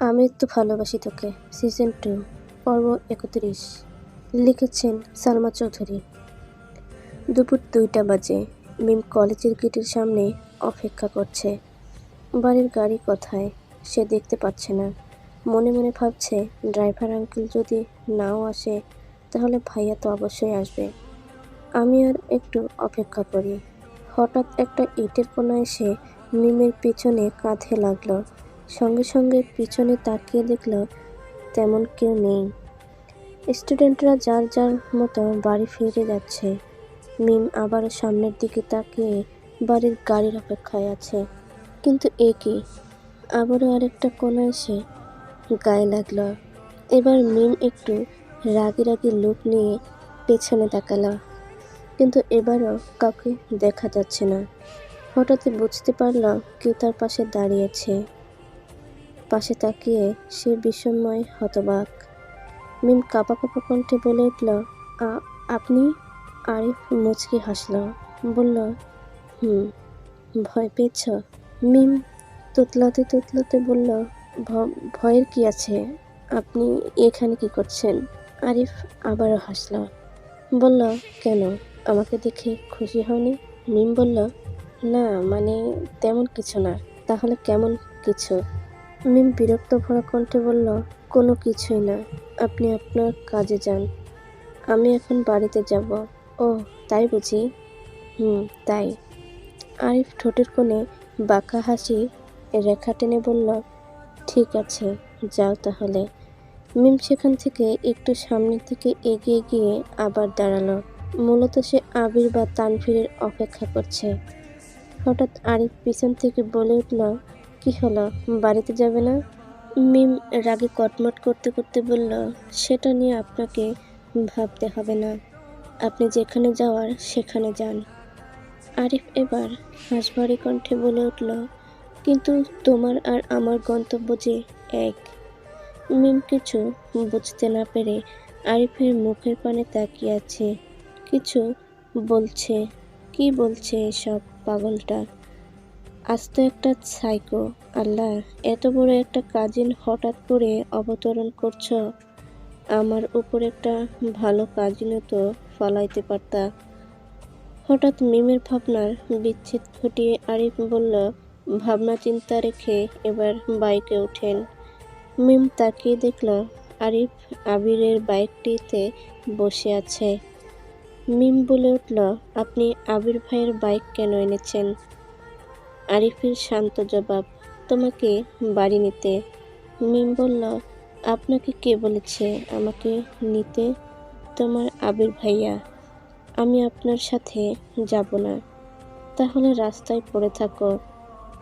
আমি তো ভালোবাসি তোকে। সিজন টু, পর্ব একত্রিশ। লিখেছেন সালমা চৌধুরী। দুপুর দুইটা বাজে। মিম কলেজের গেটের সামনে অপেক্ষা করছে। বাড়ির গাড়ি কোথায়? সে দেখতে পাচ্ছে না। মনে মনে ভাবছে, ড্রাইভার আঙ্কেল যদি নাও আসে, তাহলে ভাইয়া তো অবশ্যই আসবে। আমি আর একটু অপেক্ষা করি। হঠাৎ একটা ইটের কোনা এসে মিমের পিছনে কাঁধে লাগল। সঙ্গে সঙ্গে পিছনে তাকিয়ে দেখল, তেমন কেউ নেই। স্টুডেন্টরা যার যার মতো বাড়ি ফিরে যাচ্ছে। মিম আবারও সামনের দিকে তাকিয়ে বাড়ির গাড়ির অপেক্ষায় আছে। কিন্তু এ কি? আবারও আরেকটা কোনা এসে গায়ে লাগল। এবার মিম একটু রাগি রাগি লুক নিয়ে পেছনে তাকালো। কিন্তু এবারও কাউকে দেখা যাচ্ছে না। হঠাৎই বুঝতে পারল কেউ তার পাশে দাঁড়িয়েছে। পাশে তাকিয়ে সে বিষময় হতবাক। মিম কাপা কাপা কণ্ঠে বলে উঠল, "আ- আপনি? আরিফ মুচকি হাসল, বলল, হুম, ভয় পেয়েছ? মিম তুতলাতে তুতলাতে বলল, "ভ- ভয়ের কি আছে? আপনি এখানে কি করছেন? আরিফ আবারও হাসল, বলল, কেন? আমাকে দেখে খুশি হয়নি মিম বলল, না মানে তেমন কিছু না। তাহলে কেমন কিছু? মিম বিরক্ত ভরা কণ্ঠে বলল, কোনো কিছুই না, আপনি আপনার কাজে যান। আমি এখন বাড়িতে যাব। ও, তাই বুঝি? হুম, তাই। আরিফ ঠোঁটের কোণে বাঁকা হাসি রেখা টেনে বলল, ঠিক আছে, যাও তাহলে। মিম সেখান থেকে একটু সামনের থেকে এগিয়ে গিয়ে আবার দাঁড়াল। মূলত সে আবির বা তানভীরের অপেক্ষা করছে। হঠাৎ আরিফ পিছন থেকে বলে উঠল কি হলো? বাড়িতে যাবে না? মিম রাগে কটমট করতে করতে বলল, সেটা নিয়ে আপনাকে ভাবতে হবে না। আপনি যেখানে যাওয়ার সেখানে যান। আরিফ এবার হাঁসভারি কণ্ঠে বলে উঠল, কিন্তু তোমার আর আমার গন্তব্য যে এক? মিম কিছু বুঝতে না পেরে আরিফের মুখের পানে তাকিয়ে আছে। কিছু বলছে, কি বলছে এসব পাগলটা? আজ তো একটা সাইকো আল্লাহ, এত বড় একটা কাজিন হঠাৎ করে অবতরণ করছ। আমার উপর একটা ভালো কাজিনও তো ফলাইতে পারতা। হঠাৎ মিমের ভাবনার বিচ্ছেদ ঘটিয়ে আরিফ বলল, ভাবনা চিন্তা রেখে এবার বাইকে ওঠেন। মিম তাকিয়ে দেখল, আরিফ আবিরের বাইকটিতে বসে আছে। মিম বলে উঠল, আপনি আবির ভাইয়ের বাইক কেন এনেছেন? আরিফের শান্ত জবাব, তোমাকে বাড়ি নিতে। মিম বলল, আপনাকে কে বলেছে আমাকে নিতে? তোমার আবির ভাইয়া। আমি আপনার সাথে যাব না। তাহলে রাস্তায় পড়ে থাকো।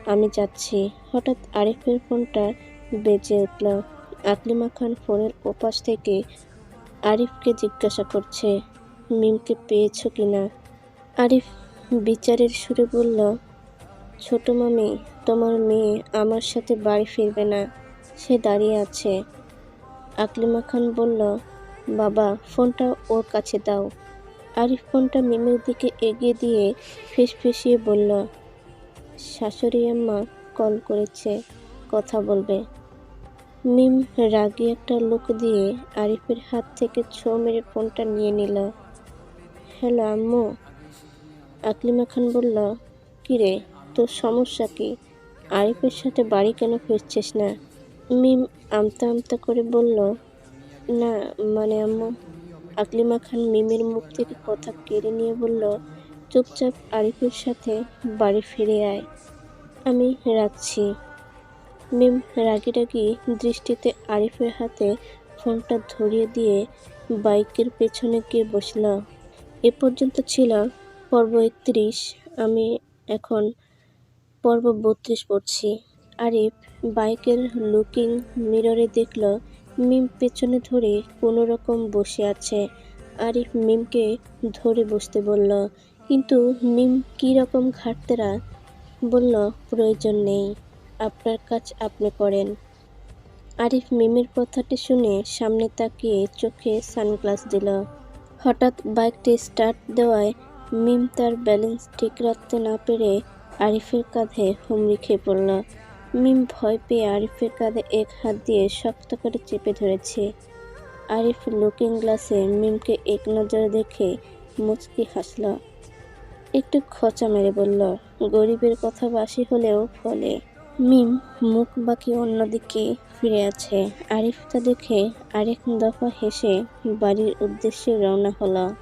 আমি যাচ্ছি। হঠাৎ আরিফের ফোনটা বেজে উঠল। আকলিমা খান ফোনের ওপাশ থেকে আরিফকে জিজ্ঞাসা করছে, মিমকে পেয়েছ কিনা? আরিফ বিচারের সুরে বলল ছোট মামি, তোমার মেয়ে আমার সাথে বাড়ি ফিরবে না, সে দাঁড়িয়ে আছে। আকলিমা খান বলল, বাবা, ফোনটা ওর কাছে দাও। আরিফ ফোনটা মিমের দিকে এগিয়ে দিয়ে ফিসফিসিয়ে বলল, শাশুড়ি আম্মা কল করেছে, কথা বলবে। মিম রাগী একটা লোক দিয়ে আরিফের হাত থেকে ছো মেরে ফোনটা নিয়ে নিল। হ্যালো আম্মু। আকলিমা খান বলল, কিরে তোর সমস্যা কি? আরিফের সাথে বাড়ি কেন ফিরছিস না? মিম আমতা আমতা করে বলল, না মানে আম্মু। আকলিমা খান মিমের মুখ থেকে কথা কেড়ে নিয়ে বলল, চুপচাপ আরিফের সাথে বাড়ি ফিরে আয়। আমি রাখছি। মিম রাগি রাগি দৃষ্টিতে আরিফের হাতে ফোনটা ধরিয়ে দিয়ে বাইকের পেছনে গিয়ে বসল। এ পর্যন্ত ছিল পর্ব একত্রিশ। আমি এখন পর্ব বত্রিশ পড়ছি। আরিফ বাইকের লুকিং মিররে দেখল, মিম পেছনে ধরে কোনো রকম বসে আছে। আরিফ মিমকে ধরে বসতে বলল, কিন্তু মিম কী রকম ঘাটতেরা? বলল, প্রয়োজন নেই, আপনার কাজ আপনি করেন। আরিফ মিমের কথাটি শুনে সামনে তাকিয়ে চোখে সানগ্লাস দিল। হঠাৎ বাইকটি স্টার্ট দেওয়ায় মিম তার ব্যালেন্স ঠিক রাখতে না পেরে আরিফের কাঁধে হুমড়ি খেয়ে পড়ল। মিম ভয় পেয়ে আরিফের কাঁধে এক হাত দিয়ে শক্ত করে চেপে ধরেছে। আরিফ লুকিং গ্লাসে মিমকে এক নজরে দেখে মুচকি হাসল। একটু খোঁচা মেরে বলল, গরিবের কথা বাসি হলেও ফলে। মিম মুখ বাকি অন্যদিকে ফিরে আছে। আরিফ তা দেখে আরেক দফা হেসে বাড়ির উদ্দেশ্যে রওনা হলো।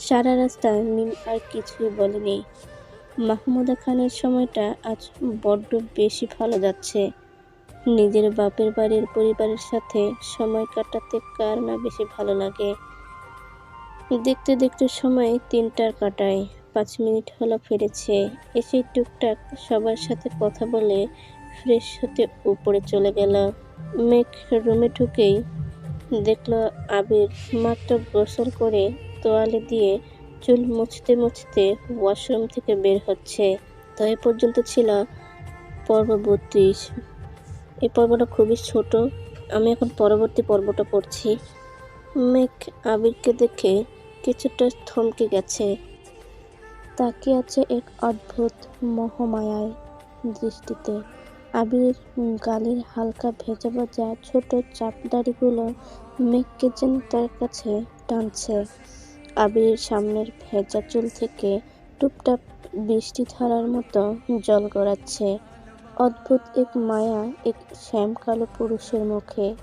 সারা রাস্তায় মিম আর কিছুই বলেনি। মাহমুদা খানের সময়টা আজ বড্ড বেশি ভালো যাচ্ছে। নিজের বাপের বাড়ির পরিবারের সাথে সময় কাটাতে কার না বেশি ভালো লাগে? দেখতে দেখতে সময় তিনটার কাটায়, পাঁচ মিনিট হলো ফিরেছে। এসে টুকটাক সবার সাথে কথা বলে ফ্রেশ হতে উপরে চলে গেল। মেঘ রুমে ঢুকেই দেখল আবির মাত্র গোসল করে তোয়ালে দিয়ে চুল মুছতে মুছতে ওয়াশরুম থেকে বের হচ্ছে। তো এ পর্যন্ত ছিল পর্ব বত্রিশ। এই পর্বটা খুবই ছোট। আমি এখন পরবর্তী পর্বটা পড়ছি। মেঘ আবিরকে দেখে কিছুটা থমকে গেছে। তাকিয়ে আছে এক অদ্ভুত মোহমায়ায় দৃষ্টিতে। আবির গালির হালকা ভেজা ভেজা ছোট চাপদাড়িগুলো মেঘকে যেন তার কাছে টানছে। আবির সামনের ভেজা চুল থেকে টুপটাপ বৃষ্টি ধারার মতো জল গড়াচ্ছে। অদ্ভুত এক মায়া, এক শ্যামকালো পুরুষের মুখে,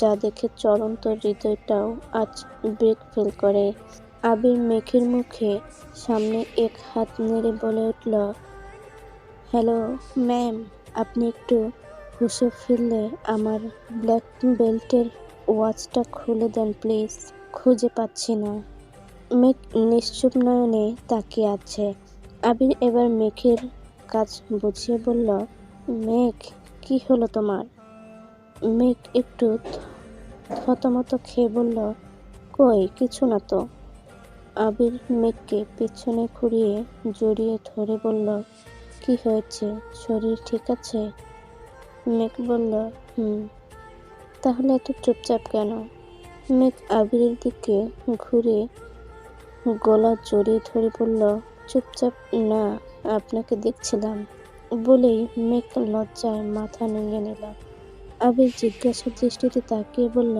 যা দেখে চলন্ত হৃদয়টাও আজ ব্রেক ফেল করে। আবির মেঘের মুখে সামনে এক হাত নেড়ে বলে উঠল হ্যালো ম্যাম আপনি একটু হুসে ফিরলে আমার ব্ল্যাক বেল্টের ওয়াচটা খুলে দেন প্লিজ খুঁজে পাচ্ছি না। মেঘ নিশ্চুপ নয়নে তাকিয়ে আছে। আবির এবার মেঘের কাজ বুঝিয়ে বলল, মেঘ, কি হলো তোমার? মেঘ একটু থতমত খেয়ে বলল, কই, কিছু না তো। আবির মেঘকে পেছনে ঘুরিয়ে জড়িয়ে ধরে বলল, কি হয়েছে? শরীর ঠিক আছে? মেঘ বলল, হুম। তাহলে এত চুপচাপ কেন? মেঘ আবিরের দিকে ঘুরে গলা জড়িয়ে ধরে বলল, চুপচাপ না, আপনাকে দেখছিলাম। বলেই মেঘ লজ্জায় মাথা নিয়ে নিল। আবির জিজ্ঞাসা দৃষ্টিতে তাকিয়ে বলল,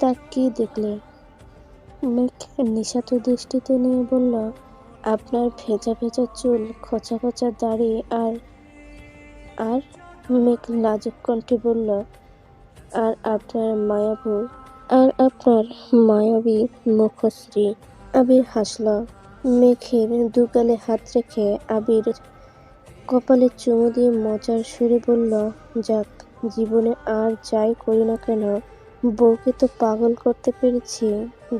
তা কি দেখলে? মেঘ নিশাত দৃষ্টিতে নিয়ে বলল, আপনার ভেজা ভেজা চুল, খোঁচা খোঁচা দাড়ি আর আর মেঘ লাজুক কণ্ঠে বলল, আর আপনার মায়াবু, আর আপনার মায়াবী মুখশ্রী। আবির হাসল। মেঘের দুকালে হাত রেখে আবির কপালে চুমু দিয়ে মজার সুরে বলল, যাক, জীবনে আর যাই করি না কেন, বউকে তো পাগল করতে পেরেছি,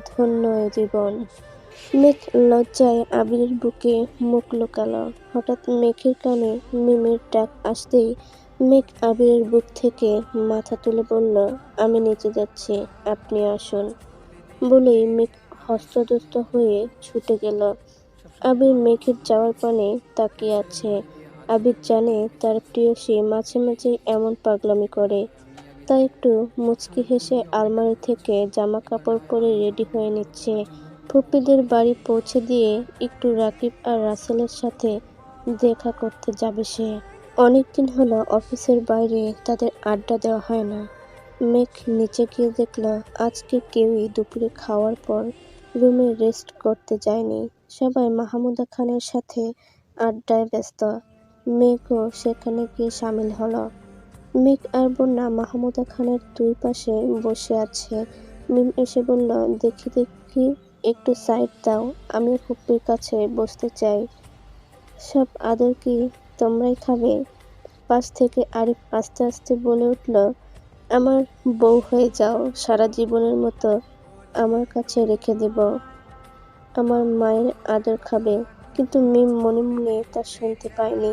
ধন্য জীবন। মেঘ লজ্জায় আবিরের বুকে মুখ লুকালো। হঠাৎ মেঘের কানে মিমের ডাক আসতেই মেঘ আবিরের বুক থেকে মাথা তুলে বলল, আমি নিচে যাচ্ছি, আপনি আসুন। বলেই মেঘ হস্তদস্ত হয়ে ছুটে গেল। আবির মেঘের যাওয়ার পানে তাকিয়ে আছে। আবির জানে তার প্রিয়সী মাঝে মাঝে এমন পাগলামি করে। তাই একটু মুচকি হেসে আলমারি থেকে জামা কাপড় পরে রেডি হয়ে নিচ্ছে। ফুপিদের বাড়ি পৌঁছে দিয়ে একটু রাকিব আর রাসেলের সাথে দেখা করতে যাবে সে। অনেকদিন হলো অফিসের বাইরে তাদের আড্ডা দেওয়া হয় না। মেঘ নিচে গিয়ে দেখল, আজকে কেউই দুপুরে খাওয়ার পর রুমে রেস্ট করতে যায়নি। সবাই মাহমুদা খানের সাথে আড্ডায় ব্যস্ত। মেঘও সেখানে গিয়ে সামিল হলো। মেঘ আর বন্যা মাহমুদা খানের দুই পাশে বসে আছে। মিম এসে বলল, দেখি দেখি, একটু সাইড দাও, আমি হুপ্পির কাছে বসতে চাই। সব আদর কি তোমরাই খাবে? পাশ থেকে আরিফ আস্তে আস্তে বলে উঠল, আমার বউ হয়ে যাও, সারা জীবনের মতো। আমার কাছে রেখে দেব। আমার মায়ের আদর খাবে, কিন্তু মিম মনে মনে তা শুনতে পায়নি।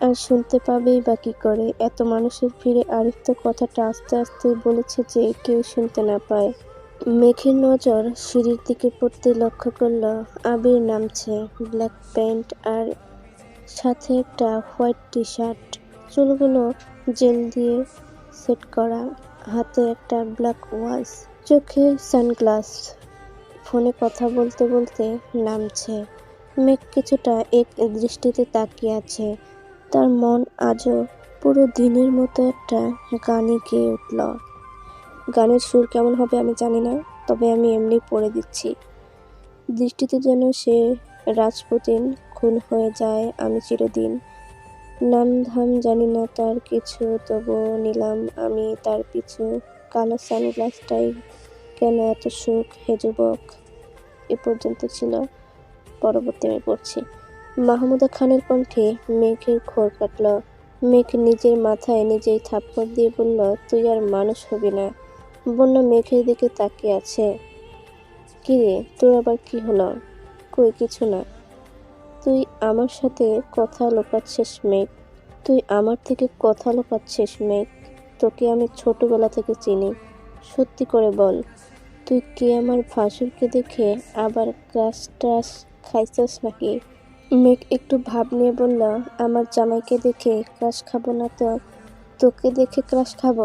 আর শুনতে পাবেই বা কী করে? এত মানুষের ভিড়ে আরিফ তো কথাটা আস্তে আস্তে বলেছে যে কেউ শুনতে না পায়। মেঘের নজর সিঁড়ির দিকে পড়তে লক্ষ্য করল, আবির নামছে, ব্ল্যাক প্যান্ট আর সাথে একটা হোয়াইট টি শার্ট চুলগুলো জেল দিয়ে সেট করা, হাতে একটা ব্ল্যাক ওয়াচ চোখে সানগ্লাস, ফোনে কথা বলতে বলতে নামছে। মেঘ কিছুটা এক দৃষ্টিতে তাকিয়ে আছে। তার মন আজও পুরো দিনের মতো একটা গানে গেয়ে উঠল। গানের সুর কেমন হবে আমি জানি না, তবে আমি এমনি পড়ে দিচ্ছি। দৃষ্টিতে যেন সে রাজপুতিন খুন হয়ে যায় আমি চিরদিন। নাম ধাম জানি না তার কিছু, তবুও নিলাম আমি তার পিছু। কালো সানগ্লাসটাই কেন এত সুখ হে যুবক? এ পর্যন্ত ছিল পরবর্তী আমি পড়ছি। মাহমুদা খানের কণ্ঠে মেঘের খোর কাটল। মেঘ নিজের মাথায় নিজেই থাপ্পড় দিয়ে বলল, তুই আর মানুষ হবি না। বন্য মেঘের দিকে তাকিয়ে আছে। কিরে, তোর আবার কি হলো? কই, কিছু না। তুই আমার সাথে কথা লোকাচ্ছিস মেঘ। তুই আমার থেকে কথা লোকাচ্ছিস মেঘ। তোকে আমি ছোটবেলা থেকে চিনি। সত্যি করে বল, তুই কি আমার ভাসুরকে দেখে আবার ক্রাশ ট্রাশ খাইছস নাকি? মেঘ একটু ভাব নিয়ে বলল, আমার জামাইকে দেখে ক্রাশ খাব না তো? তোকে দেখে ক্রাশ খাব?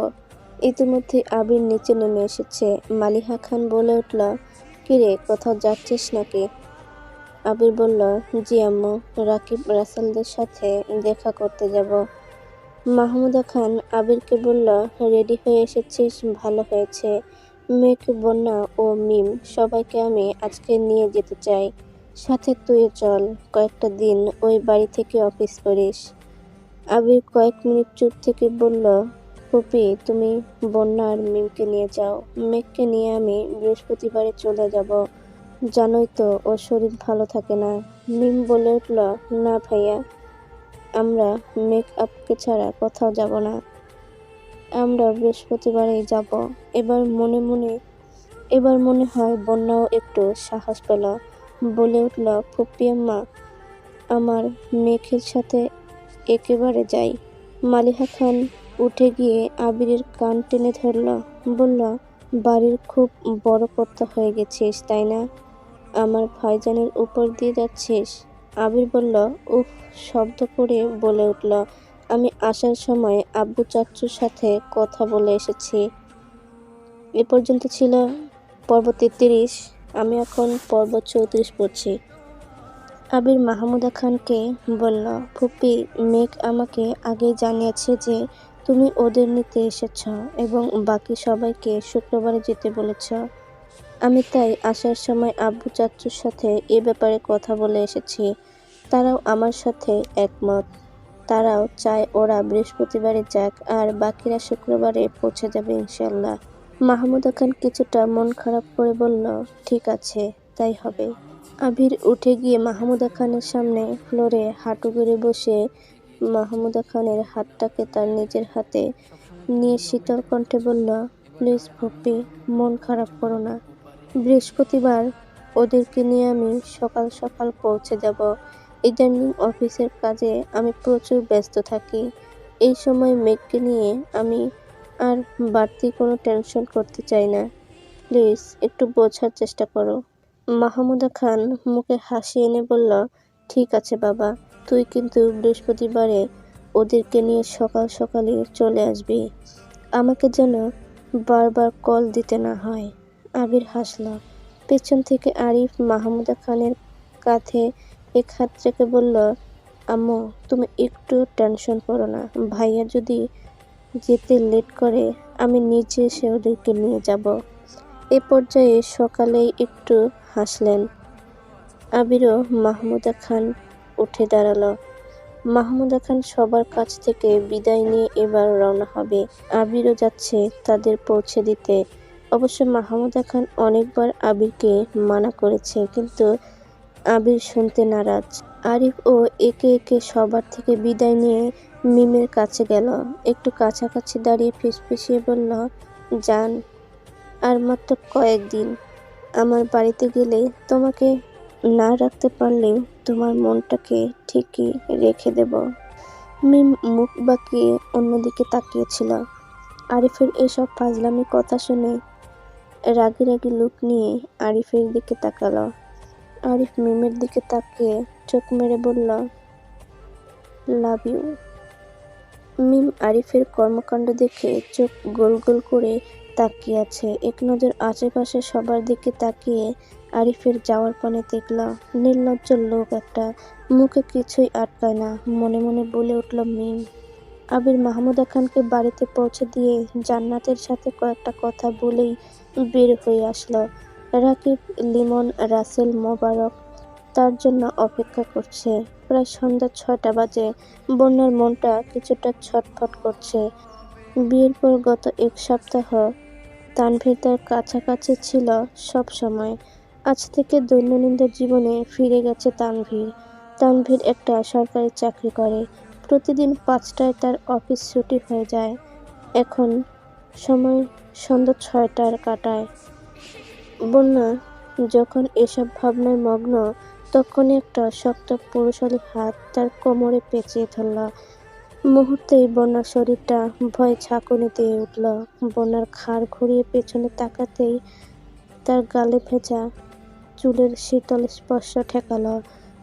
ইতিমধ্যে আবির নিচে নেমে এসেছে। মালিহা খান বলে উঠল, কিরে, কোথাও যাচ্ছিস নাকি? আবির বলল, জি আম্মু, রাকিব রাসেলদের সাথে দেখা করতে যাব। মাহমুদা খান আবিরকে বলল, রেডি হয়ে এসেছিস, ভালো হয়েছে। মেঘ, বন্যা ও মিম, সবাইকে আমি আজকে নিয়ে যেতে চাই। সাথে তুই চল, কয়েকটা দিন ওই বাড়ি থেকে অফিস করিস। আবির কয়েক মিনিট চুপ থেকে বলল পপি তুমি বন্যা আর মিমকে নিয়ে যাও। মেঘকে নিয়ে আমি বৃহস্পতিবারে চলে যাব। জানোই তো, ওর শরীর ভালো থাকে না। মিম বলে উঠল, না ভাইয়া। আমরা মেক আপকে ছাড়া কোথাও যাব না। আমরা বৃহস্পতিবারেই যাব। এবার মনে মনে, এবার মনে হয় বন্যাও একটু সাহস পেল। বলে উঠল ফুপ্পি আম্মা, আমার মেঘের সাথে একেবারে যাই। মালিহা খান উঠে গিয়ে আবিরের কান টেনে ধরল, বলল, বাড়ির খুব বড় কর্তা হয়ে গেছিস, তাই না? আমার ভাইজানের উপর দিয়ে যাচ্ছিস? আবির বলল, উফ, শব্দ করে বলে উঠল, আমি আসার সময় আব্বু চাচ্চুর সাথে কথা বলে এসেছি। এ পর্যন্ত ছিল পর্ব তেত্রিশ আমি এখন পর্ব চৌত্রিশ পড়ছি। আবির মাহমুদা খানকে বলল, ফুপি, মেঘ আমাকে আগে জানিয়েছে যে তুমি ওদের নিতে এসেছ এবং বাকি সবাইকে শুক্রবারে যেতে বলেছ। আমি তাই আসার সময় আব্বু চাচ্চুর সাথে এ ব্যাপারে কথা বলে এসেছি। তারাও আমার সাথে একমত। তারাও চায় ওরা বৃহস্পতিবারে যাক, আর বাকিরা শুক্রবারে পৌঁছে যাবে ইনশাল্লাহ মাহমুদা খান কিছুটা মন খারাপ করে বলল, ঠিক আছে, তাই হবে। আবির উঠে গিয়ে মাহমুদা খানের সামনে ফ্লোরে হাঁটু গেড়ে বসে মাহমুদা খানের হাতটাকে তার নিজের হাতে নিয়ে শীতল কণ্ঠে বলল, প্লিজ ভপ্পি মন খারাপ করো না। বৃহস্পতিবার ওদেরকে নিয়ে আমি সকাল সকাল পৌঁছে যাব। ইদানিং অফিসের কাজে আমি প্রচুর ব্যস্ত থাকি। এই সময় মেঘকে নিয়ে আমি আর বাড়তি কোনো টেনশন করতে চাই না। প্লিজ, একটু বোঝার চেষ্টা করো। মাহমুদা খান মুখে হাসি এনে বলল, ঠিক আছে বাবা, তুই কিন্তু বৃহস্পতিবারে ওদেরকে নিয়ে সকাল সকালে চলে আসবি। আমাকে যেন বারবার কল দিতে না হয়। আবির হাসল। পেছন থেকে আরিফ মাহমুদা খানের কাঁধে এক হাত রেখে বলল, আম্মু, তুমি একটু টেনশন করো না। ভাইয়া যদি যেতে লেট করে, আমি নিজে এসে ওদেরকে নিয়ে যাব। এ পর্যায়ে সকালেই একটু হাসলেন। আবিরও মাহমুদা খান উঠে দাঁড়াল। মাহমুদা খান সবার কাছ থেকে বিদায় নিয়ে এবার রওনা হবে। আবিরও যাচ্ছে তাদের পৌঁছে দিতে। অবশ্য মাহমুদা খান অনেকবার আবিরকে মানা করেছে, কিন্তু আবির শুনতে নারাজ। আরিফ ও একে একে সবার থেকে বিদায় নিয়ে মিমের কাছে গেল। একটু কাছাকাছি দাঁড়িয়ে ফিসফিসিয়ে বলল যান আর মাত্র কয়েকদিন। আমার বাড়িতে গেলে তোমাকে না রাখতে পারলেও তোমার মনটাকে ঠিকই রেখে দেব। মিম মুখ বাঁকিয়ে অন্যদিকে তাকিয়েছিল আরিফের এসব ফাজলামি কথা শুনে রাগি রাগি লুক নিয়ে আরিফের দিকে তাকালো। আরিফ মিমের দিকে তাকিয়ে চোখ মেরে বলল লাভ ইউ মিম আরিফের কর্মকাণ্ড দেখে চোখ গোল গোল করে তাকিয়ে আছে। এক নজর আশেপাশে সবার দিকে তাকিয়ে আরিফের যাওয়ার পানে দেখল, নির্লজ্জ লোক একটা। মুখে কিছুই আটকায় না, মনে মনে বলে উঠল, মিম, আবির মাহমুদা খানকে বাড়িতে পৌঁছে দিয়ে জান্নাতের সাথে কয়েকটা কথা বলেই বের হয়ে আসলো। রাকিব, লিমন, রাসেল, মোবারক তার জন্য অপেক্ষা করছে। প্রায় সন্ধ্যা ছয়টা বাজে। বন্যার মনটা কিছুটা ছটফট করছে। বিয়ের পর গত এক সপ্তাহ তানভীর তার কাছাকাছি ছিল সব সময়। আজ থেকে দৈনন্দিন জীবনে ফিরে গেছে তানভীর। তানভীর একটা সরকারি চাকরি করে। প্রতিদিন পাঁচটায় তার অফিস ছুটি হয়ে যায়। এখন সময় সন্ধ্যা ছয়টার কাটায়। বন্যা যখন এসব ভাবনায় মগ্ন, তখনই একটা শক্ত পুরুষালী হাত তার কোমরে পেঁচিয়ে ধরল। মুহূর্তেই বন্যার শরীরটা ভয়ে ঝাঁকুনি দিয়ে উঠল। বন্যার ঘাড় ঘুরিয়ে পেছনে তাকাতেই তার গালে ভেজা চুলের শীতল স্পর্শ ঠেকাল।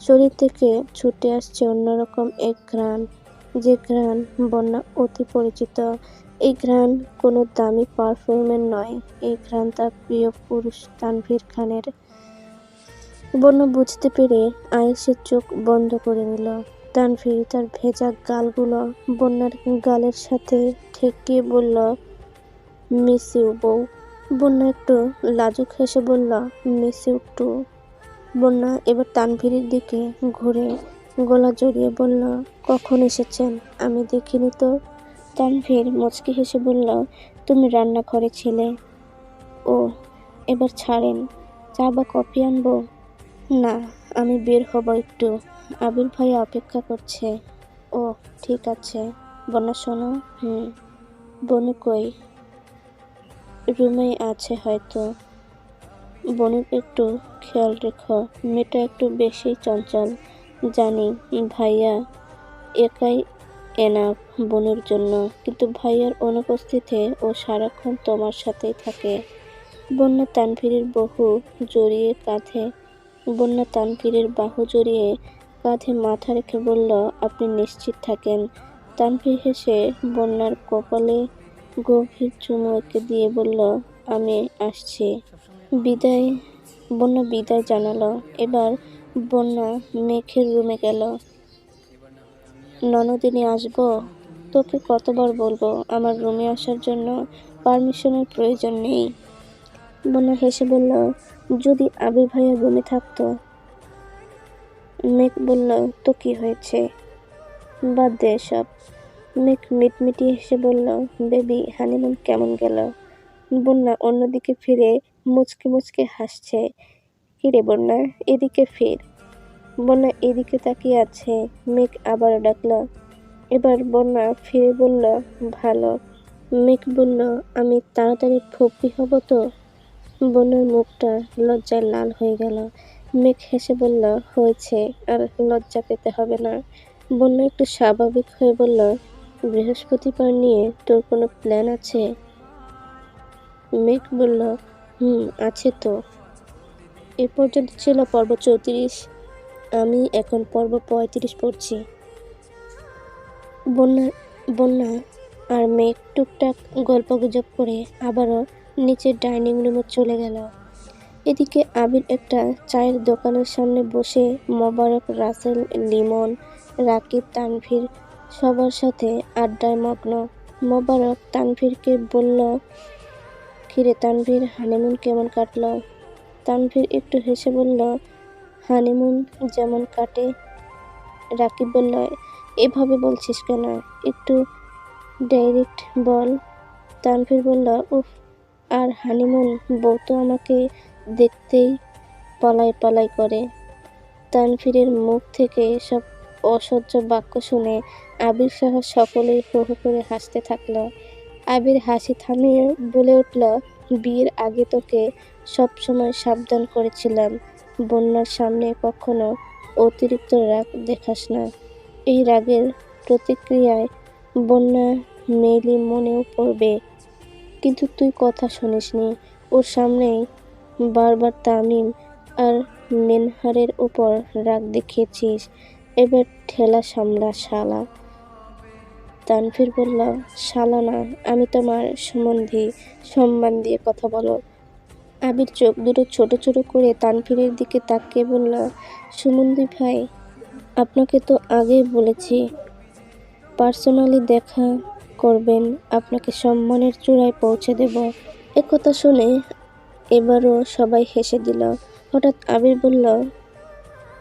শরীর থেকে ছুটে আসছে অন্যরকম এক ঘ্রাণ, যে ঘ্রাণ বন্যা অতি পরিচিত। এই ঘ্রাণ কোনো দামি পারফিউমের নয়। এই ঘ্রাণ তার প্রিয় পুরুষ তানভীর খানের। বন্যা বুঝতে পেরে আয়েসের চোখ বন্ধ করে নিল। তানভীর তার ভেজা গালগুলো বন্যার গালের সাথে ঠেকিয়ে বলল মিস ইউ বউ। বন্যা একটু লাজুক হেসে বলল মিস ইউ টু বন্যা এবার তানভীরের দিকে ঘুরে গলা জড়িয়ে বলল, কখন এসেছেন? আমি দেখিনি তো। তানভীর মুচকি হেসে বলল, তুমি রান্নাঘরে ছিলে। ও, এবার ছাড়েন, চা বা কফি আনব? না, আমি বের হব একটু। আবির ভাই অপেক্ষা করছে। ও, ঠিক আছে। বন্যা শোনো, হুম, বনু কই? রুমেই আছে হয়তো। বনুর একটু খেয়াল রেখো। মেয়েটা একটু বেশি চঞ্চল। জানি, ভাইয়া, একাই এনাফ বনুর জন্য। কিন্তু ভাইয়ার অনুপস্থিতিতে ও সারাক্ষণ তোমার সাথেই থাকে। বন্যা তানভীরের বহু জড়িয়ে কাঁধে, বন্যা তানভীরের বাহু জড়িয়ে কাঁধে মাথা রেখে বলল, আপনি নিশ্চিত থাকেন? তানভীর হেসে বন্যার কপালে গভীর চুমু এঁকে দিয়ে বলল, আমি আসছি। বিদায়, বন্যা বিদায় জানালো। এবার বন্যা মেঘের রুমে গেল। ননদিনী, আসব? তোকে কতবার বলব, আমার রুমে আসার জন্য পারমিশনের প্রয়োজন নেই। বন্যা হেসে বলল, যদি আবির ভাইয়ের রুমে থাকতো? মেঘ বলল, তো কি হয়েছে? বাদ দে সব মেঘ মিটমিটি হেসে বলল, বেবি, হানিমুন কেমন গেল? বন্যা অন্যদিকে ফিরে মুচকে মুচকে হাসছে। কিরে বন্যা, এদিকে ফির। বন্যা এদিকে তাকিয়ে আছে। মেঘ আবারও ডাকল। এবার বন্যা ফিরে বলল, ভালো। মেঘ বলল, আমি তাড়াতাড়ি ফুপি হব তো? বন্যার মুখটা লজ্জায় লাল হয়ে গেল। মেঘ হেসে বলল, হয়েছে, আর লজ্জা পেতে হবে না। বন্যা একটু স্বাভাবিক হয়ে বলল, বৃহস্পতিবার নিয়ে তোর কোনো প্ল্যান আছে? মেঘ বলল, হুম, আছে তো। এ পর্যন্ত ছিল পর্ব চৌত্রিশ আমি এখন পর্ব পঁয়ত্রিশ পড়ছি। বন্যা বন্যা আর মেঘ টুকটাক গল্পগুজব করে আবারও নিচের ডাইনিং রুমে চলে গেল। এদিকে আবির একটা চায়ের দোকানের সামনে বসে মোবারক, রাসেল, লিমন, রাকিব, তানভীর সবার সাথে আড্ডায় মগ্ন। মোবারক তানভীরকে বলল, কিরে তানভীর, হানিমুন কেমন কাটলো? তানভীর একটু হেসে বলল হানিমুন যেমন কাটে, রাকিব বলল, এভাবে বলছিস কেন? একটু ডাইরেক্ট বল। তানভীর বলল, উফ, আর হানিমুন, বউ তো আমাকে দেখতেই পালাই পালাই করে। তানভীরের মুখ থেকে সব অসহ্য বাক্য শুনে আবির সহ সকলেই হো হো করে হাসতে থাকল। আবির হাসি থামিয়ে বলে উঠল, বিয়ের আগে তোকে সবসময় সাবধান করেছিলাম। বন্যার সামনে কখনো অতিরিক্ত রাগ দেখাস না। এই রাগের প্রতিক্রিয়ায় বন্যা মেলি মনেও পড়বে। কিন্তু তুই কথা শুনিসনি। ওর সামনেই বারবার তামিম আর মেনহারের উপর রাগ দেখিয়েছিস। এবার ঠেলা সামলা, শালা। তানভীর বলল, শালা না, আমি তোমার সম্বন্ধে। সম্মান দিয়ে কথা বলো। আবির চোখ দুটো ছোট ছোট করে তানভীরের দিকে তাকিয়ে বলল সুমন্দি ভাই, আপনাকে তো আগেই বলেছি, পার্সোনালি দেখা করবেন, আপনাকে সম্মানের চূড়ায় পৌঁছে দেব। একথা শুনে এবারও সবাই হেসে দিল। হঠাৎ আবির বলল,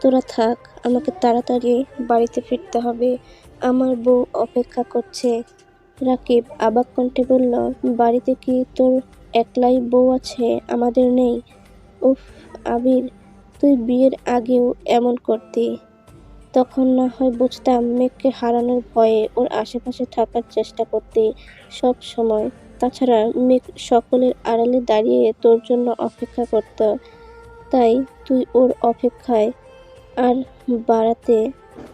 তোরা থাক, আমাকে তাড়াতাড়ি বাড়িতে ফিরতে হবে। আমার বউ অপেক্ষা করছে। রাকিব আবাক কণ্ঠে বলল, বাড়িতে কি তোর একলাই বউ আছে, আমাদের নেই। উফ, আবির, তুই বিয়ের আগেও এমন করতি। তখন না হয় বুঝতাম মেঘকে হারানোর ভয়ে ওর আশেপাশে থাকার চেষ্টা করতে সব সময়। তাছাড়া মেঘ সকলের আড়ালে দাঁড়িয়ে তোর জন্য অপেক্ষা করত। তাই তুই ওর অপেক্ষায় আর বাড়াতে,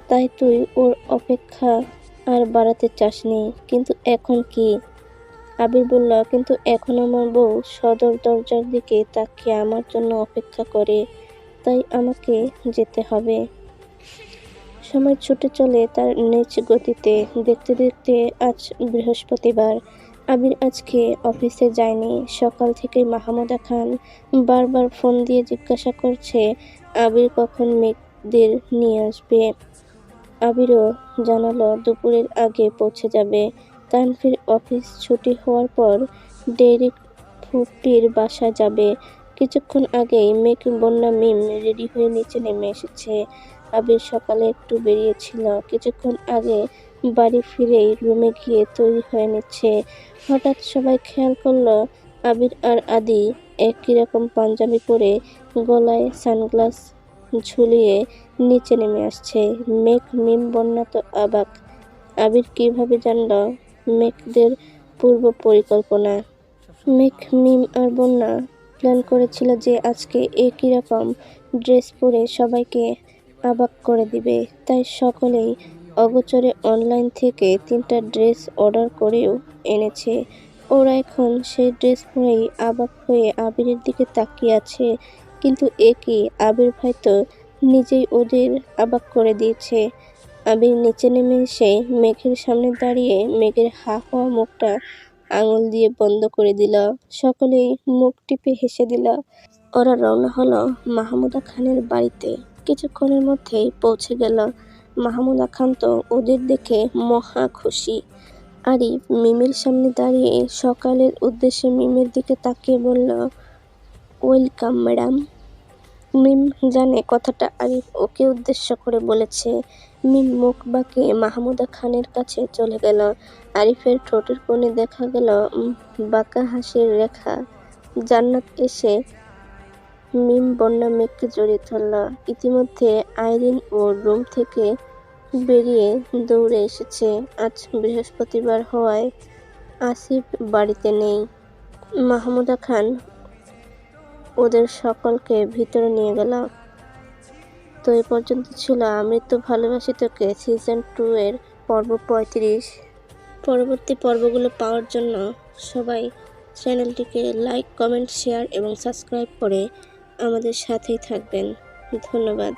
তাই তুই ওর অপেক্ষা আর বাড়াতে চাসনি। কিন্তু এখন কি? আবির বলল, কিন্তু এখন আমার বউ সদর দরজার দিকে তাকিয়ে আমার জন্য অপেক্ষা করে, তাই আমাকে যেতে হবে। সময় ছুটে চলে তার নিজ গতিতে। দেখতে দেখতে আজ বৃহস্পতিবার। আবির আজকে অফিসে যায়নি। সকাল থেকে মাহমুদা খান বারবার ফোন দিয়ে জিজ্ঞাসা করছে, আবির কখন মেঘদের নিয়ে আসবে? আবিরও জানালো, দুপুরের আগে পৌঁছে যাবে। তানভীর অফিস ছুটি হওয়ার পর ডেইরি ফুপির বাসা যাবে। কিছুক্ষণ আগেই মেঘ বন্যা মিম রেডি হয়ে নিচে নেমে এসেছে। আবির সকালে একটু বেরিয়েছিল। কিছুক্ষণ আগে বাড়ি ফিরেই রুমে গিয়ে তৈরি হয়ে নিচ্ছে। হঠাৎ সবাই খেয়াল করল, আবির আর আদি একই রকম পাঞ্জাবি পরে গলায় সানগ্লাস ঝুলিয়ে নিচে নেমে আসছে। মেঘ, মিম, বন্যা তো অবাক। আবির কীভাবে জানল মেঘদের পূর্ব পরিকল্পনা। মেঘ, মিম আর বন্যা প্ল্যান করেছিল যে আজকে একই রকম ড্রেস পরে সবাইকে অবাক করে দিবে। তাই সকলেই অগোচরে অনলাইন থেকে তিনটা ড্রেস অর্ডার করেও এনেছে। ওরা এখন সেই ড্রেস পরেই অবাক হয়ে আবিরের দিকে তাকিয়ে আছে। কিন্তু একই আবির ভাই তো নিজেই ওদের অবাক করে দিয়েছে। আবির নিচে নেমে এসে মেঘের সামনে দাঁড়িয়ে মেঘের হা হওয়া মুখটা আঙুল দিয়ে বন্ধ করে দিল। সকলেই মুখ টিপে হেসে দিল, ওরা রওনা হলো মাহমুদা খানের বাড়িতে। কিছুক্ষণের মধ্যেই পৌঁছে গেল মাহমুদা খান তো ওদের দেখে মহা খুশি। আরিফ মিমের সামনে দাঁড়িয়ে সকালের উদ্দেশ্যে মিমের দিকে তাকিয়ে বলল, ওয়েলকাম ম্যাডাম। মিম জানে কথাটা আরিফ ওকে উদ্দেশ্য করে বলেছে। মিম মুখ বাঁকিয়ে মাহমুদা খানের কাছে চলে গেল। আরিফের ঠোঁটের কোণে দেখা গেল বাঁকা হাসির রেখা। জান্নাত এসে মিম বন্যা মেঘকে জড়িয়ে ধরল। ইতিমধ্যে আইরিন ও রুম থেকে বেরিয়ে দৌড়ে এসেছে। আজ বৃহস্পতিবার হওয়ায় আসিফ বাড়িতে নেই। মাহমুদা খান ওদের সকলকে ভিতরে নিয়ে গেল তো এ পর্যন্ত ছিল আমি তো ভালোবাসি তোকে সিজন টু এর পর্ব পঁয়ত্রিশ। পরবর্তী পর্বগুলো পাওয়ার জন্য সবাই চ্যানেলটিকে লাইক কমেন্ট শেয়ার এবং সাবস্ক্রাইব করে আমাদের সাথেই থাকবেন। ধন্যবাদ।